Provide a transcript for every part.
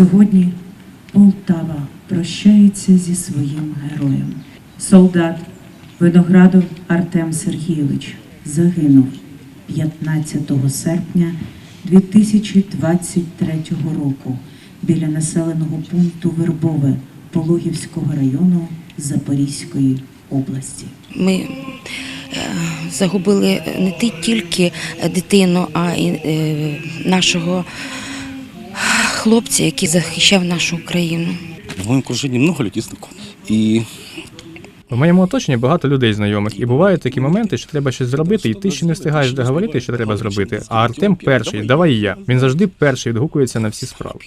Сьогодні Полтава прощається зі своїм героєм. Солдат Виноградов Артем Сергійович загинув 15 серпня 2023 року біля населеного пункту Вербове Пологівського району Запорізької області. Ми е, загубили не тільки дитину, а й е, нашого хлопця, який захищав нашу Україну. В моєму окруженні багато людей знакомых. І В моєму оточенні багато людей знайомих, і бувають такі моменти, що треба щось зробити, і ти ще не встигаєш договорити, що треба зробити. А Артем перший, давай і я. Він завжди перший відгукується на всі справи.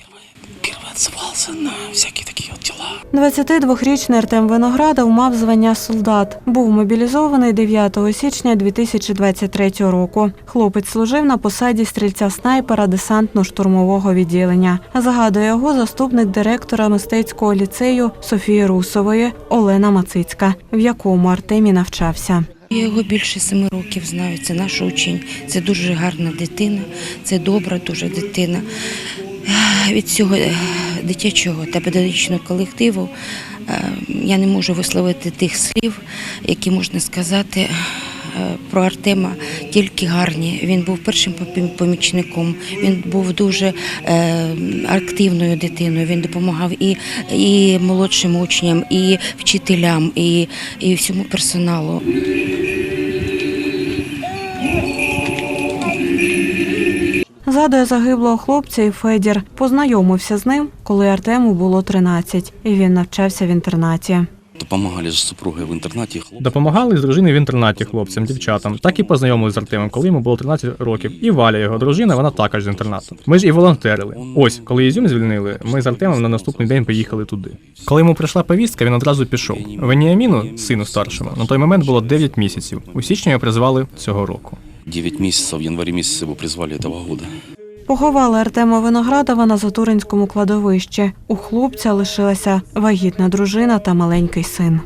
Первый на всякие такие вот дела. 22-річний Артем Виноградов мав звання солдат. Був мобілізований 9 січня 2023 року. Хлопець служив на посаді стрільця снайпера десантно-штурмового відділення. Згадує його заступник директора мистецького ліцею Софії Русової Олена Мацицька, в якому Артемі навчався. Я його більше семи років знаю. Це наш учень. Це дуже гарна дитина, це добра дуже дитина. Від цього дитячого та педагогічного колективу е, я не можу висловити тих слів, які можна сказати е, про Артема тільки гарні. Він був першим помічником, він був дуже е, активною дитиною. Він допомагав і, і молодшим учням, і вчителям, і, і всьому персоналу. Згадує загиблого хлопця і Федір. Познайомився з ним, коли Артему було 13, і він навчався в інтернаті. То помогали с супругой в интернате. хлоп- Допомагали з дружиною в інтернаті хлопцям, дівчатам. Так і познайомилися з Артемом, коли йому було 13 років. І Валя, його дружина, вона також з інтернату. Ми ж і волонтерили. Ось, коли Ізюм звільнили, ми з Артемом на наступний день поїхали туди. Коли йому прийшла повістка, він одразу пішов. Веніаміну, сину старшому, на той момент було 9 місяців. У січні його призвали цього року. 9 месяцев, в январе месяце его призвали этого года. Поховали Артема Виноградова на Затуринському кладовищі. У хлопця лишилася вагітна дружина та маленький син.